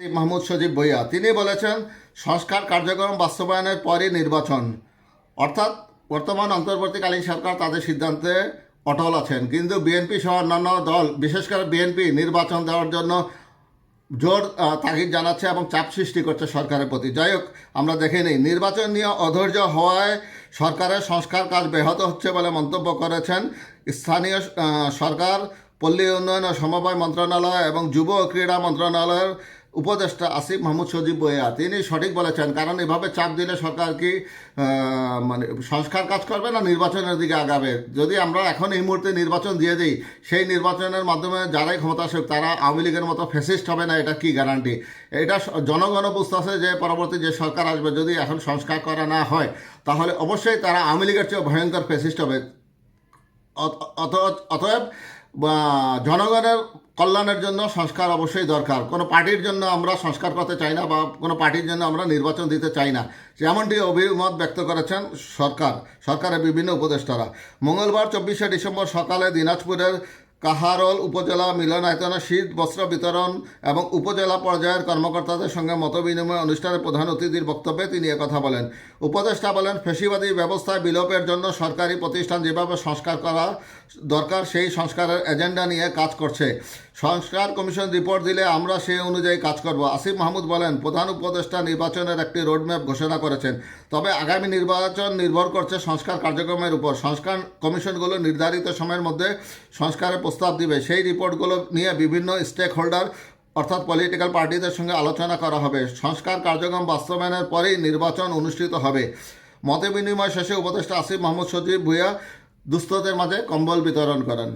মাহমুদ সজীব ভুইয়া তিনি বলেছেন, সংস্কার কার্যক্রম বাস্তবায়নের পরই নির্বাচন। অর্থাৎ, বর্তমান অন্তর্বর্তীকালীন সরকার তাদের সিদ্ধান্তে অটল আছেন। কিন্তু বিএনপি সহ অন্যান্য দল, বিশেষ করে বিএনপি, নির্বাচন দেওয়ার জন্য জোর তাগিদ জানাচ্ছে এবং চাপ সৃষ্টি করছে সরকারের প্রতি। যাই হোক, আমরা দেখে নিই। নির্বাচন নিয়ে অধৈর্য হওয়ায় সরকারের সংস্কার কাজ ব্যাহত হচ্ছে বলে মন্তব্য করেছেন স্থানীয় সরকার, পল্লী উন্নয়ন ও সমবায় মন্ত্রণালয় এবং যুব ও ক্রীড়া মন্ত্রণালয়ের উপদেষ্টা আসিফ মাহমুদ সজীব বইয়া তিনি সঠিক বলেছেন, কারণ এভাবে চাপ দিলে সরকার কি মানে সংস্কার কাজ করবে না নির্বাচনের দিকে আগাবে? যদি আমরা এখন এই মুহূর্তে নির্বাচন দিয়ে দিই, সেই নির্বাচনের মাধ্যমে যারাই ক্ষমতা আসুক তারা আওয়ামী লীগের মতো ফেসিস্ট হবে না, এটা কি গ্যারান্টি এটা জনগণ বুঝতেছে যে পরবর্তী যে সরকার আসবে, যদি এখন সংস্কার করা না হয়, তাহলে অবশ্যই তারা আওয়ামী লীগের চেয়ে ভয়ঙ্কর ফেসিস্ট হবে। অত- অত- অতএব জনগণের কল্যাণের জন্য সংস্কার অবশ্যই দরকার। কোনো পার্টির জন্য আমরা সংস্কার করতে চাই না বা কোনো পার্টির জন্য আমরা নির্বাচন দিতে চাই না। যেমনটি অভিমত ব্যক্ত করেছেন সরকার, সরকারের বিভিন্ন উপদেষ্টারা। মঙ্গলবার চব্বিশে ডিসেম্বর সকালে দিনাজপুরের কাহারল উপজেলা মিলনায়তনে শীত, বস্ত্র বিতরণ এবং উপজেলা পর্যায়ের কর্মকর্তাদের সঙ্গে মতবিনিময় অনুষ্ঠানে প্রধান অতিথির বক্তব্যে তিনি কথা বলেন। উপদেষ্টা বলেন, ফেসিবাদী ব্যবস্থায় বিলোপের জন্য সরকারি প্রতিষ্ঠান যেভাবে সংস্কার করা দরকার, সেই সংস্কারের এজেন্ডা নিয়ে কাজ করছে। সংস্কার কমিশন রিপোর্ট দিলে আমরা সেই অনুযায়ী কাজ করব। আসিফ মাহমুদ বলেন, প্রধান উপদেষ্টা নির্বাচনের একটি রোডম্যাপ ঘোষণা করেছেন। তবে আগামী নির্বাচন নির্ভর করছে সংস্কার কার্যক্রমের উপর। সংস্কার কমিশনগুলো নির্ধারিত সময়ের মধ্যে সংস্কারের প্রস্তাব দিবে। সেই রিপোর্টগুলো নিয়ে বিভিন্ন স্টেক হোল্ডার অর্থাৎ পলিটিক্যাল পার্টিদের সঙ্গে আলোচনা করা হবে। সংস্কার কার্যক্রম বাস্তবায়নের পরেই নির্বাচন অনুষ্ঠিত হবে। মতে বিনিময় শেষে উপদেষ্টা আসিফ মাহমুদ সজিব ভুইয়া দুস্থদের মাঝে কম্বল বিতরণ করেন।